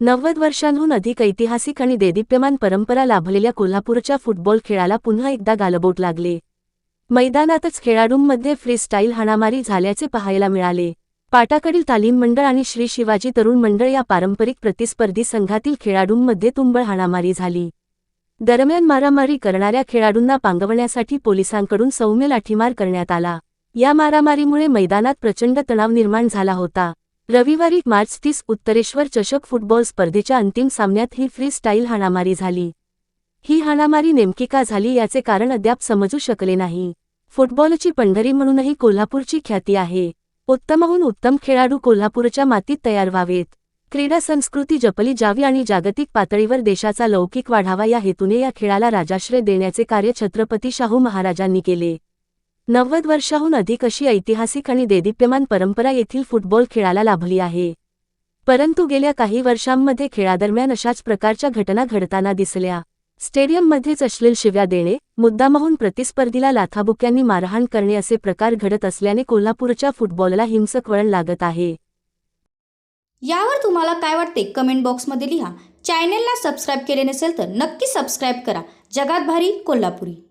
नव्वद वर्षांहून अधिक ऐतिहासिक आणि देदीप्यमान परंपरा लाभलेल्या कोल्हापूरच्या फुटबॉल खेळाला पुन्हा एकदा गालबोट लागले. मैदानातच खेळाडूंमध्ये फ्रीस्टाईल हाणामारी झाल्याचे पाहायला मिळाले. पाटाकडील तालीम मंडळ आणि श्री शिवाजी तरुण मंडळ या पारंपरिक प्रतिस्पर्धी संघातील खेळाडूंमध्ये तुंबळ हाणामारी झाली. दरम्यान मारामारी करणाऱ्या खेळाडूंना पांगवण्यासाठी पोलिसांकडून सौम्य लाठीमार करण्यात आला. या मारामारीमुळे मैदानात प्रचंड तणाव निर्माण झाला होता. रविवारी मार्च तीस उत्तरेश्वर चषक फुटबॉल स्पर्धेच्या अंतिम सामन्यात ही फ्री स्टाईल हाणामारी झाली. ही हाणामारी नेमकी का झाली याचे कारण अद्याप समजू शकले नाही. फुटबॉलची पंढरी म्हणूनही कोल्हापूरची ख्याती आहे. उत्तमहून उत्तम खेळाडू कोल्हापूरच्या मातीत तयार व्हावेत. क्रीडा संस्कृती जपली जावी आणि जागतिक पातळीवर देशाचा लौकिक वाढावा या हेतूने या खेळाला राजाश्रय देण्याचे कार्य छत्रपती शाहू महाराजांनी केले. नव्वद वर्षाहून अधिक अशी ऐतिहासिक आणि देदीप्यमान परंपरा येथील फुटबॉल खेळाला लाभली आहे. परंतु गेल्या काही वर्षांमध्ये खेळादरम्यान अशाच प्रकारच्या घटना घडताना दिसल्या. स्टेडियममध्येच अश्लील शिव्या देणे मुद्दामहून प्रतिस्पर्धीला लाथाबुक्यांनी मारहाण करणे असे प्रकार घडत असल्याने कोल्हापूरच्या फुटबॉलला हिंसक वळण लागत आहे. यावर तुम्हाला काय वाटते? कमेंट बॉक्समध्ये लिहा. चॅनेलला सबस्क्राईब केले नसेल तर नक्की सबस्क्राईब करा. जगात भारी कोल्हापुरी.